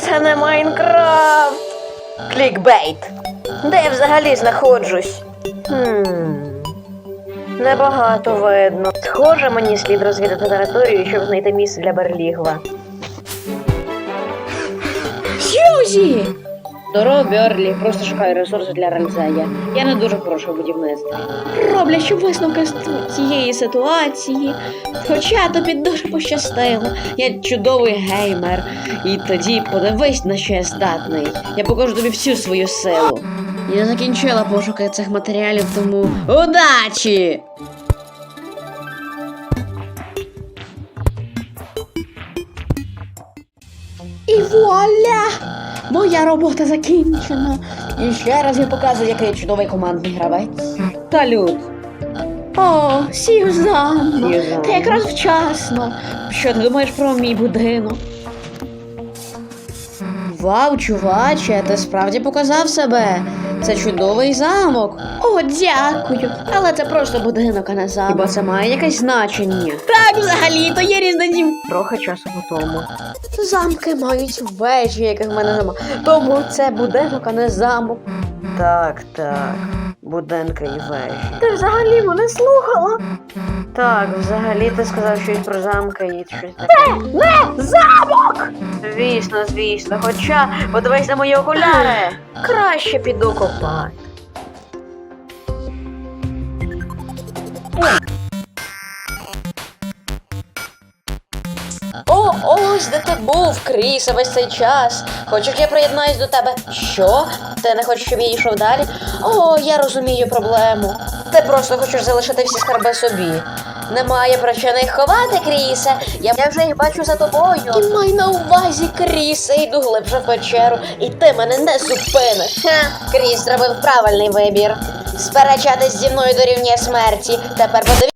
Це не Майнкрафт. Клікбейт. Де я взагалі знаходжусь? Хм. Небагато видно. Схоже, мені слід розвідати територію, щоб знайти місце для Берлігва. Сьюзі! Здорово, Берлі, просто шукаю ресурси для Ральзея. Я не дуже хороший у будівництві. Роблячи висновки з цієї ситуації. Хоча тобі дуже пощастило. Я чудовий геймер. І тоді подивись, на що я здатний. Я покажу тобі всю свою силу. Я закінчила пошуки цих матеріалів, тому удачі! І вуаля! Моя робота закінчена. І ще раз я показую, який чудовий командний гравець. Салют. О, Сьюзанна, Сьюзанна. ти якраз вчасно. Що ти думаєш про мій будинок? Вау, чуваче, ти справді показав себе. Це чудовий замок. О, дякую. Але це просто будинок, а не замок. Хіба це має якесь значення? Так, взагалі, то є різниця. Трохи часу по тому. Замки мають вежі, яких в мене нема. Тому це будинок, а не замок. Так, так. Будинки і вежі. Ти взагалі мене слухала? Так, взагалі ти сказав щось про замки і щось таке. Не замок! Звісно, звісно. Хоча подивись на мої окуляри. Краще піду копати. О, ось де ти був, Крісе, весь цей час. Хочеш, я приєднаюсь до тебе? Що? Ти не хочеш, щоб я йшов далі? О, я розумію проблему. Ти просто хочеш залишити всі скарби собі. Немає про що не ховати, Крісе. Я, вже їх бачу за тобою. І май на увазі, Крісе, йду глибше в печеру, і ти мене не зупиниш. Ха, Кріс зробив правильний вибір. Сперечатись зі мною дорівнює смерті. Тепер подивіться.